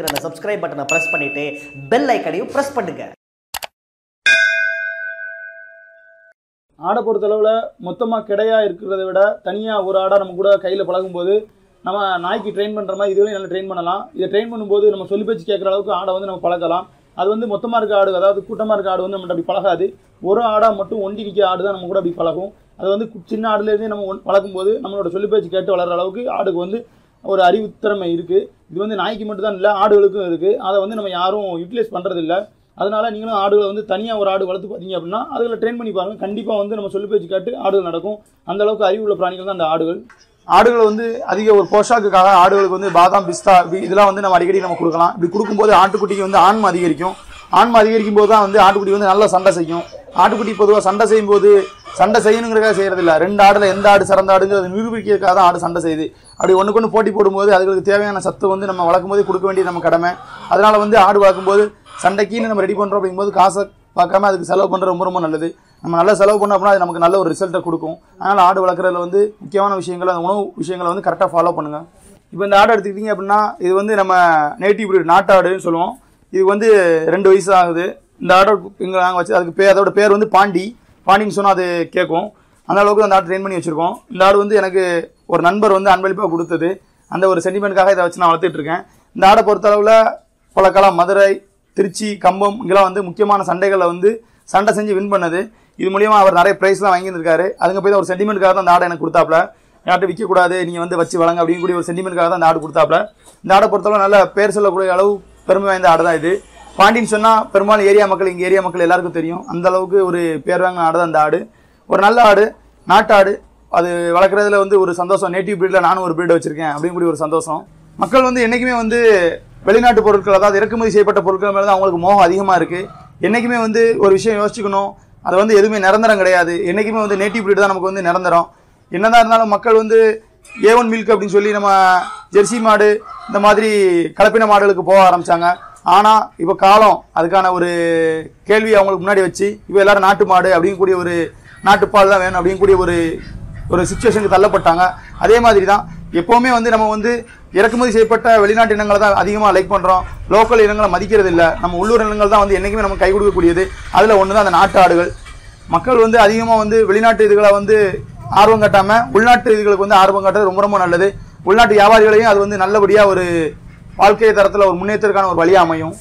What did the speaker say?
அந்த சப்ஸ்கிரைப் பட்டனை ப்ரெஸ் பண்ணிட்டு பெல் ஐக்கனையும் ப்ரெஸ் பண்ணுங்க. ஆடை பொறுத்தளவில் மொத்தமாக கிடையா இருக்கிறத விட தனியாக ஒரு ஆடை நம்ம கூட கையில் பழகும்போது நம்ம நாய்க்கு ட்ரெயின் பண்ணுற மாதிரி இதுவரையும் நல்லா ட்ரெயின் பண்ணலாம். இதை ட்ரெயின் பண்ணும்போது நம்ம சொல்லி பேச்சு கேட்குற அளவுக்கு ஆடை வந்து நம்ம பழகலாம் அது வந்து மொத்தமாக இருக்க ஆடு அதாவது கூட்டமாக இருக்க ஆடு வந்து நம்மகிட்ட அப்படி பழகாது. ஒரு ஆடாக மட்டும் ஒண்டி நிற்க ஆடு தான் நம்ம கூட அப்படி பழகும். அது வந்து சின்ன ஆடுலேருந்தே நம்ம ஒன்- வளர்க்கும்போது நம்மளோட சொல்லி பேச்சு கேட்டு வளர்கிற அளவுக்கு ஆடுக்கு வந்து ஒரு அறிவுத்திறமை இருக்குது இது வந்து நாய்க்கு மட்டும் தான் இல்லை ஆடுகளுக்கும் இருக்குது அதை வந்து நம்ம யாரும் யூட்டிலைஸ் பண்ணுறதில்ல அதனால் நீங்களும் ஆடுகளை வந்து தனியாக ஒரு ஆடு வளர்த்து பார்த்தீங்க அப்படின்னா அதில் ட்ரெயின் பண்ணி பாருங்கள் கண்டிப்பாக வந்து நம்ம சொல்லி பேச்சு கேட்டு ஆடுகள் நடக்கும். அந்த அளவுக்கு அறிவுள்ள பிராணிகள் தான் அந்த ஆடுகள். ஆடுகள் வந்து அதிக ஒரு போஷாக்குக்காக ஆடுகளுக்கு வந்து பாதாம் பிஸ்தா இதெல்லாம் வந்து நம்ம அடிக்கடி நம்ம கொடுக்கலாம். இப்படி கொடுக்கும்போது ஆட்டுக்குட்டிக்கு வந்து ஆன்மை அதிகரிக்கும். ஆன்மை அதிகரிக்கும் போது தான் வந்து ஆட்டுக்குட்டி வந்து நல்லா சண்டை செய்யும். ஆட்டுக்குட்டி பொதுவாக சண்டை செய்யும் போது சண்டை செய்யணுங்கிறக்காக செய்யறது இல்லை ரெண்டு ஆடுல எந்த ஆடு சிறந்த ஆடுங்கிறது நிரூபிக்கிறதுக்காக தான் ஆடு சண்டை செய்யுது. அப்படி ஒண்ணுக்கு ஒன்று போட்டி போடும்போது அதுகளுக்கு தேவையான சத்து வந்து நம்ம வளர்க்கும் போது கொடுக்க வேண்டியது நம்ம கடமை. அதனால வந்து ஆடு வளர்க்கும்போது சண்டைக்குன்னு நம்ம ரெடி பண்ணுறோம் அப்படிங்கும்போது காசை பார்க்காம அதுக்கு செலவு பண்ணுறது ரொம்ப ரொம்ப நல்லது. நம்ம நல்லா செலவு பண்ணோம் அப்படின்னா அது நமக்கு நல்ல ஒரு ரிசல்ட்டை கொடுக்கும். அதனால் ஆடு வளர்க்குறதுல வந்து முக்கியமான விஷயங்கள் அந்த உணவு விஷயங்களை வந்து கரெக்டாக ஃபாலோ பண்ணுங்க. இப்போ இந்த ஆடு எடுத்துக்கிட்டீங்க அப்படின்னா இது வந்து நம்ம நேட்டிவ் breed நாட்டாடுன்னு சொல்லுவோம். இது வந்து ரெண்டு வயசு ஆகுது. இந்த ஆடை இங்கே நாங்கள் வச்சு அதுக்கு பேர் அதோட பேர் வந்து பாண்டி. பாண்டிங் சொன்னால் அது கேட்கும் அந்த அளவுக்கு அந்த ஆடு ட்ரெயின் பண்ணி வச்சுருக்கோம். இந்த ஆடு வந்து எனக்கு ஒரு நண்பர் வந்து அன்பளிப்பாக கொடுத்தது. அந்த ஒரு சென்டிமெண்ட்காக இதை வச்சு நான் வளர்த்துட்ருக்கேன் இந்த ஆடை பொறுத்தளவில் பலக்காலம் மதுரை திருச்சி கம்பம் இங்கெல்லாம் வந்து முக்கியமான சண்டைகளில் வந்து சண்டை செஞ்சு வின் பண்ணது. இது மூலியமாக அவர் நிறைய ப்ரைஸ்லாம் வாங்கியிருக்காரு அதுக்கு போய் தான் ஒரு சென்டிமெண்ட்காக தான் அந்த ஆடை எனக்கு கொடுத்தாப்ல யார்கிட்ட விற்கக்கூடாது நீங்கள் வந்து வச்சு வழங்க அப்படின்னு கூடிய ஒரு சென்டிமெண்ட்காக தான் அந்த ஆடு கொடுத்தாப்ல இந்த ஆடை பொறுத்தளவு நல்ல பேர் சொல்லக்கூடிய அளவு பெருமை வாய்ந்த ஆடு தான் இது. பாண்டின்னு சொன்னால் பெரும்பாலும் ஏரியா மக்கள் இங்கே ஏரியா மக்கள் எல்லாருக்கும் தெரியும். அந்த அளவுக்கு ஒரு பேர் வாங்கின ஆடு தான் அந்த ஆடு. ஒரு நல்ல ஆடு நாட்டு ஆடு அது வளர்க்குறதுல வந்து ஒரு சந்தோஷம். நேட்டிவ் பிரீடில் நானும் ஒரு பிரீட் வச்சிருக்கேன். அப்படின்னு கூடிய ஒரு சந்தோஷம். மக்கள் வந்து என்றைக்குமே வந்து வெளிநாட்டு பொருட்கள் அதாவது இறக்குமதி செய்யப்பட்ட பொருட்கள் மேலே தான் அவங்களுக்கு மோகம் அதிகமாக இருக்குது என்றைக்குமே வந்து ஒரு விஷயம் யோசிச்சுக்கணும். அது வந்து எதுவுமே நிரந்தரம் கிடையாது. என்றைக்குமே வந்து நேட்டிவ் பிரீடு தான் நமக்கு வந்து நிரந்தரம். என்னதான் இருந்தாலும் மக்கள் வந்து ஏ ஒன் மில்க் அப்படின்னு சொல்லி நம்ம ஜெர்சி மாடு இந்த மாதிரி கலப்பின மாடுகளுக்கு போக ஆரம்பிச்சாங்க. ஆனால் இப்போ காலம் அதுக்கான ஒரு கேள்வி அவங்களுக்கு முன்னாடி வச்சு இப்போ எல்லாரும் நாட்டு மாடு அப்படிங்கக்கூடிய ஒரு நாட்டுப்பால் தான் வேணும் அப்படிங்கக்கூடிய ஒரு ஒரு சுச்சுவேஷனுக்கு தள்ளப்பட்டாங்க. அதே மாதிரி தான் எப்போவுமே வந்து நம்ம வந்து இறக்குமதி செய்யப்பட்ட வெளிநாட்டு இனங்களை தான் அதிகமாக லைக் பண்ணுறோம் லோக்கல் இனங்களை மதிக்கிறது இல்லை நம்ம உள்ளூர் இனங்கள் தான் வந்து என்றைக்குமே நம்ம கை கொடுக்கக்கூடியது. அதில் ஒன்று தான் அந்த நாட்டு ஆடுகள். மக்கள் வந்து அதிகமாக வந்து வெளிநாட்டு இதுகளை வந்து ஆர்வம் காட்டாமல் உள்நாட்டு இதுகளுக்கு வந்து ஆர்வம் காட்டுறது ரொம்ப ரொம்ப நல்லது. உள்நாட்டு வியாபாரிகளையும் அது வந்து நல்லபடியாக ஒரு வாழ்க்கை தரத்தில் ஒரு முன்னேற்றத்துக்கான ஒரு வழியாக அமையும்.